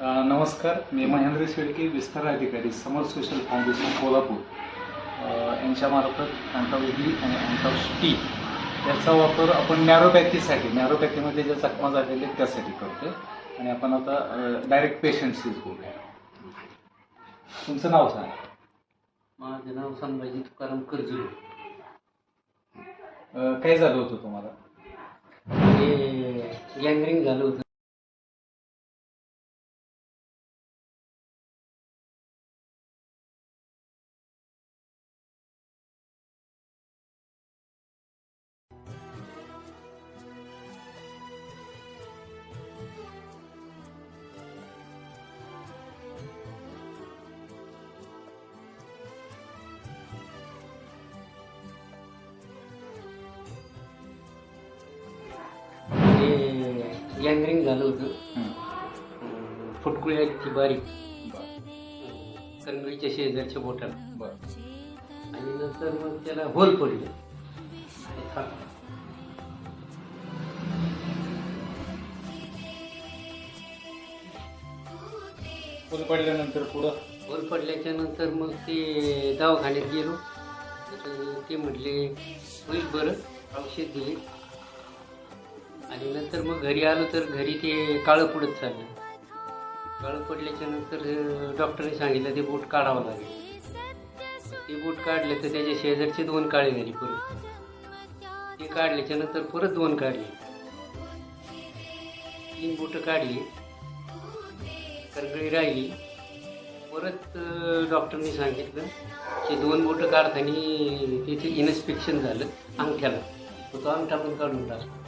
नमस्कार मी महेंद्र शेळके विस्तार अधिकारी समर सोशल फाउंडेशन कोल्हापूर. यांच्यामार्फत अँटॉलजी आणि अँटॉक्स टी याचा वापर आपण नॅरोपॅथीसाठी नॅरोपॅथीमध्ये ज्या जखमा झालेल्या आहेत त्यासाठी करतो आणि आपण आता डायरेक्ट पेशंटशीच बोलूया. तुमचं नाव सांगा. माझं नाव संभाजी तुकाराम कर्जुले काय झालं होतं तुम्हाला? ते गँगरिंग झालं होतं. गँगरिंग झालं होतं. फुटकुळी आहेत ती बारीक. कणगळीच्या शेजारच्या बोटाला. बरं. आणि नंतर मग त्याला होल पडले. फुल पडल्यानंतर पुढं? होल पडल्याच्या नंतर मग ते दवाखान्यात गेलो. तर ते म्हटले होईल बरं औषध दिले. आणि नंतर मग घरी आलो तर घरी ते काळं पडत चाललं. काळं पडल्याच्या नंतर डॉक्टरने सांगितलं ते बूट काढावं लागेल. ते बूट काढले तर त्याच्या शेजारचे दोन काळे झाले परत. ते काढल्याच्या नंतर परत दोन काढले. तीन बोटं काढली. करगळी राहिली. परत डॉक्टरनी डॉक्टरने सांगितलं की दोन बोटं काढताना तिथे इन्स्पेक्शन झालं अंगठ्याला. तर तो अंगठा पण काढून टाकला.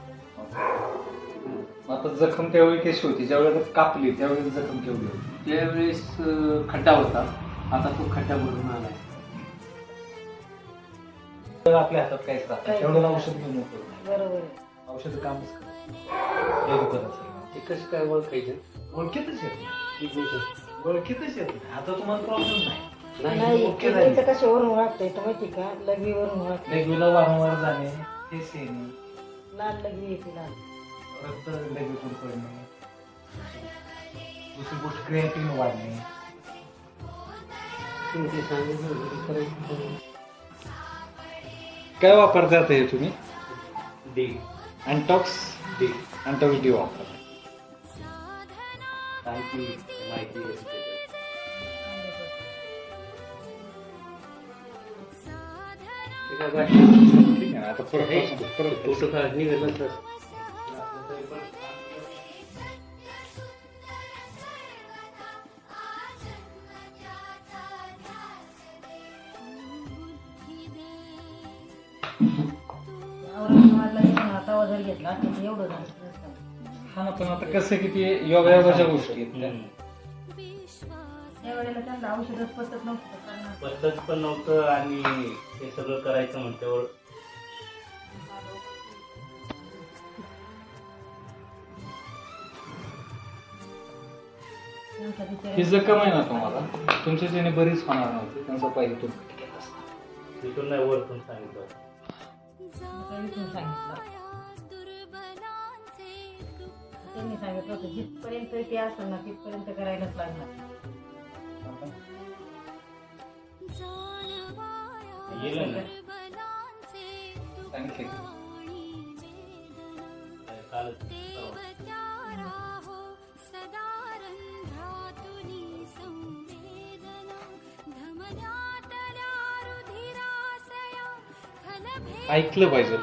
आता जखम त्यावेळी कशी होती? ज्यावेळेला कापली त्यावेळेस जखम केवढी होती? त्यावेळेस अं, खड्डा होता. आता तो खड्डा भरून आला. तर आपल्या हातात काहीच राहत नाही. नाही. औषध घेऊन उपयोग नाही. बरोबर. आहे. औषध कामच करत हे दुखत असेल ते कसं काय ओळखायचं? ओळखीतच येत नाही. ठीक आहे ओळखीतच येत नाही आता तुम्हाला प्रॉब्लेम नाही. नाही ओके झाली. किडनीचं कशावरून वाटतंय तर माहिती का लघवीवरून वाटतंय लेगवीला वारंवार जाणे तेच येणे लाल लघवी येते लाल रक्त दुसरी गोष्ट क्रिएटिन वाढणे. तुम्ही ते सांगितलं होतं, ते करायचं काय वापरता हे तुम्ही? डी अँटॉक्स डी अँटॉक्स डी वापरता. माहिती आता परत परत फोटो काढ निघालं तर औरंगाबादला गेलो घेतला एवढं. हा ना पण आता कसं की ते योगायोगाच्या गोष्टी. त्यावेळेला त्यांना औषधच नव्हतं पद्धत पण नव्हतं आणि हे सगळं करायचं म्हटल्यावर ही जखम आहे ना तुम्हाला तुमच्या ज्याने बरीच होणार नव्हती त्यांचा पाहिजे तो केला असता. तिथून नाही वरतून सांगितलं इथून सांगितलं त्यांनी सांगितलं होतं जिथपर्यंत ते असेल ना तिथपर्यंत करायलाच लागणार गेलं ना सांगितलं की. कालच परवा. ऐकलं पाहिजे.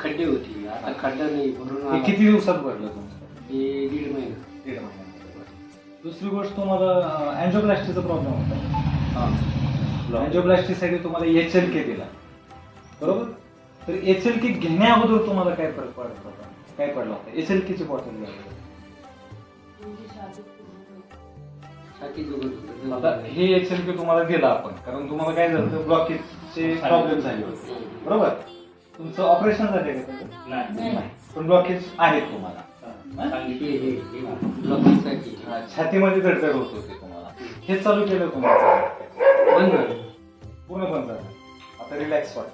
खड्डे होती. आता खड्डा नाही भरून आला. किती दिवसात भरलं तुमचं? हे दीड महिना. दीड महिन्यामध्ये दुसरी गोष्ट तुम्हाला अँजिओप्लास्टीचा प्रॉब्लेम होता. हा. अँजिओप्लास्टीसाठी तुम्हाला एच एल के दिला. बरोबर? तर एच एल के घेण्या अगोदर तुम्हाला काय फरक पडत होता? काय पडला होता? एच एल केची बॉटल घ्यावी होतं. आता हे एच एल के तुम्हाला दिला आपण. कारण तुम्हाला काय झालं ब्लॉकेज ब्लॉकेजचे प्रॉब्लेम झाले होते. बरोबर? तुमचं ऑपरेशन झाले का. पण ब्लॉकेज आहेत तुम्हाला. सांगितलं हे छातीमध्ये धडधड होत होते तुम्हाला. हे चालू केलं तुम्हाला बंद. झालं पूर्ण बंद झालं. आता रिलॅक्स होतो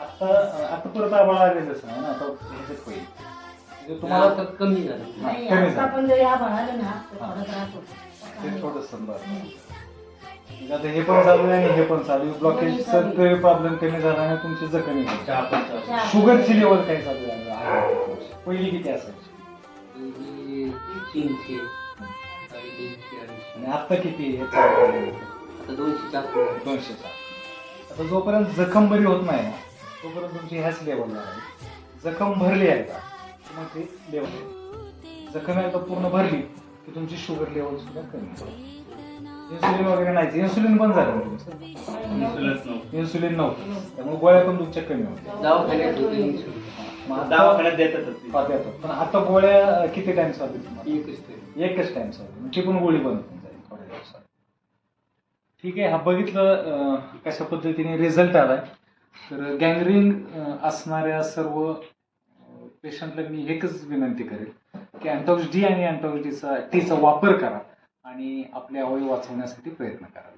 आता आता परत आम्हाला आलेलंच नाही ना आता ह्याच्यात होईल. म्हणजे तुम्हाला आता कमी झालं. कमी झालं. तर हा. थोडा त्रास म्हणजे आता हे पण चालू आहे आणि हे पण चालू आहे. दोन्ही चालू प्रॉब्लेम कमी झाला आणि तुमची जखमी चहा पण चालू. शुगरची लेवल काय चालू आहे? पहिली किती असायची? पहिली तीनशे अडीचशे आणि आता किती आहे? हे चालू आहे. आता दोनशे चार. दोनशे आता जोपर्यंत जखम बरी होत नाही ना तोपर्यंत तुमची ह्याच लेवलला आहे. जखम भरली आहे का? मग ते लेवल जखम एकदा पूर्ण भरली की तुमची शुगर लेवल सुद्धा कमी होईल इन्सुलिन वगैरे नाही इन्सुलिन बंद झालं इन्शुरन्स नव्हतं. इन्सुलिन नव्हतं. त्यामुळे गोळ्या पण तुमच्या कमी होत्या. दवाखान्यात होते insulin. मग आता- दवाखान्यात देतातच ते. हा, देतात. पण आता गोळ्या किती टाइम चालू तुम्हाला? एकच एकच टाइम चालू ती पण गोळी बंद होऊन जाईल थोड्या दिवसात. ठीक आहे हा बघितलं अं, कशा पद्धतीने रिझल्ट आलाय. तर गँग्रीन असणाऱ्या सर्व पेशंटला मी एकच विनंती करेल की अँटॉक्स डी आणि अँटॉक्स डीचा टीचा वापर करा. आणि आपले अवयव वाचवण्यासाठी प्रयत्न करा.